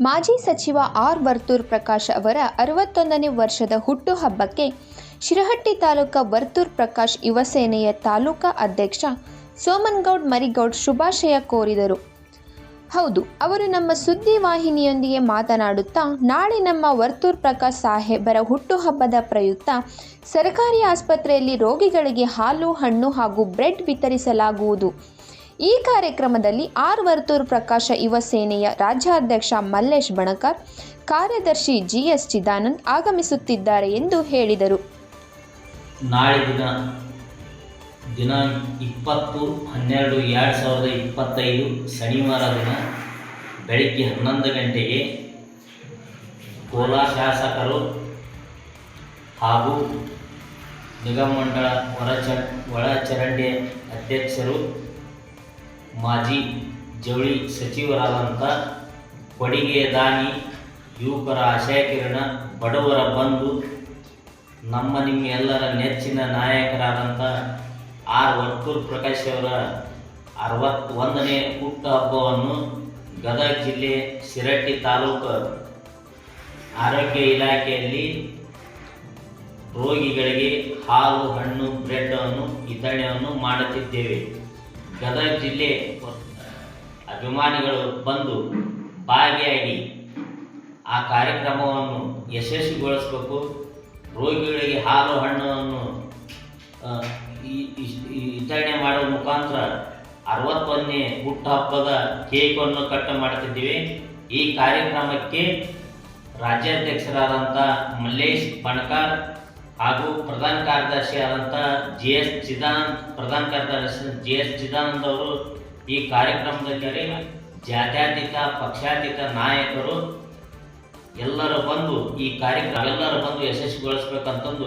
ಮಾಜಿ ಸಚಿವ ಆರ್ ವರ್ತೂರ್ ಪ್ರಕಾಶ್ ಅವರ ಅರವತ್ತೊಂದನೇ ವರ್ಷದ ಹುಟ್ಟುಹಬ್ಬಕ್ಕೆ ಶಿರಹಟ್ಟಿ ತಾಲೂಕಾ ವರ್ತೂರ್ ಪ್ರಕಾಶ್ ಯುವಸೇನೆಯ ತಾಲೂಕಾ ಅಧ್ಯಕ್ಷ ಸೋಮನ್ಗೌಡ್ ಮರಿಗೌಡ್ ಶುಭಾಶಯ ಕೋರಿದರು. ಹೌದು, ಅವರು ನಮ್ಮ ಸುದ್ದಿ ವಾಹಿನಿಯೊಂದಿಗೆ ಮಾತನಾಡುತ್ತಾ, ನಾಳೆ ನಮ್ಮ ವರ್ತೂರ್ ಪ್ರಕಾಶ್ ಸಾಹೇಬರ ಹುಟ್ಟುಹಬ್ಬದ ಪ್ರಯುಕ್ತ ಸರ್ಕಾರಿ ಆಸ್ಪತ್ರೆಯಲ್ಲಿ ರೋಗಿಗಳಿಗೆ ಹಾಲು, ಹಣ್ಣು ಹಾಗೂ ಬ್ರೆಡ್ ವಿತರಿಸಲಾಗುವುದು. ಈ ಕಾರ್ಯಕ್ರಮದಲ್ಲಿ ಆರ್ ವರ್ತೂರ್ ಪ್ರಕಾಶ ಯುವ ಸೇನೆಯ ರಾಜ್ಯಾಧ್ಯಕ್ಷ ಮಲ್ಲೇಶ್ ಬಣಕಾರ್, ಕಾರ್ಯದರ್ಶಿ ಜಿಎಸ್ ಚಿದಾನಂದ್ ಆಗಮಿಸುತ್ತಿದ್ದಾರೆ ಎಂದು ಹೇಳಿದರು. ನಾಳೆ ದಿನ ದಿನ ಇಪ್ಪತ್ತು, ಹನ್ನೆರಡು, ಎರಡು ಸಾವಿರದ ಇಪ್ಪತ್ತೈದು ಶನಿವಾರ ದಿನ ಬೆಳಿಗ್ಗೆ ಹನ್ನೊಂದು ಗಂಟೆಗೆ ಕೋಲಾ ಶಾಸಕರು ಹಾಗೂ ನಿಗಮ ಮಂಡಳ ಒಳಚ ಒಳಚರಂಡಿ ಅಧ್ಯಕ್ಷರು ಮಾಜಿ ಜವಳಿ ಸಚಿವರಾದಂಥ ಕೊಡಿಗೆ ದಾನಿ, ಯುವಕರ ಆಶಯಕಿರಣ ಬಡವರ ಬಂಧು, ನಮ್ಮ ನಿಮ್ಮ ಎಲ್ಲರ ನೆಚ್ಚಿನ ನಾಯಕರಾದಂಥ ಆರ್ ವರ್ತೂರ್ ಪ್ರಕಾಶ್ ಅವರ ಅರವತ್ತೊಂದನೇ ಹುಟ್ಟುಹಬ್ಬವನ್ನು ಗದಗ ಜಿಲ್ಲೆ ಶಿರಟ್ಟಿ ತಾಲೂಕು ಆರೋಗ್ಯ ಇಲಾಖೆಯಲ್ಲಿ ರೋಗಿಗಳಿಗೆ ಹಾಲು, ಹಣ್ಣು ಬ್ರೆಡ್ಡನ್ನು ವಿತರಣೆಯನ್ನು ಮಾಡುತ್ತಿದ್ದೇವೆ. ಗದಗ ಜಿಲ್ಲೆ ಅಭಿಮಾನಿಗಳು ಬಂದು ಭಾಗಿಯಾಗಿ ಆ ಕಾರ್ಯಕ್ರಮವನ್ನು ಯಶಸ್ವಿಗೊಳಿಸಬೇಕು. ರೋಗಿಗಳಿಗೆ ಹಾಲು ಹಣ್ಣನ್ನು ವಿತರಣೆ ಮಾಡುವ ಮುಖಾಂತರ ಅರವತ್ತೊಂದನೇ ಹುಟ್ಟುಹಬ್ಬದ ಕೇಕನ್ನು ಕಟ್ ಮಾಡ್ತಿದ್ದೀವಿ ಈ ಕಾರ್ಯಕ್ರಮಕ್ಕೆ ರಾಜ್ಯಾಧ್ಯಕ್ಷರಾದಂಥ ಮಲ್ಲೇಶ್ ಬಣಕಾರ್ ಹಾಗೂ ಪ್ರಧಾನ ಕಾರ್ಯದರ್ಶಿ ಆದಂಥ ಜಿ ಎಸ್ ಚಿದಾನಂದ್, ಪ್ರಧಾನ ಕಾರ್ಯದರ್ಶಿ ಜಿ ಎಸ್ ಚಿದಾನಂದ್ ಅವರು ಈ ಕಾರ್ಯಕ್ರಮದಲ್ಲಿ ಜಾತ್ಯಾತೀತ, ಪಕ್ಷಾತೀತ ನಾಯಕರು ಎಲ್ಲರೂ ಬಂದು ಈ ಕಾರ್ಯಕ್ರಮ ಎಲ್ಲರೂ ಬಂದು ಯಶಸ್ವಿಗೊಳಿಸ್ಬೇಕಂತಂದು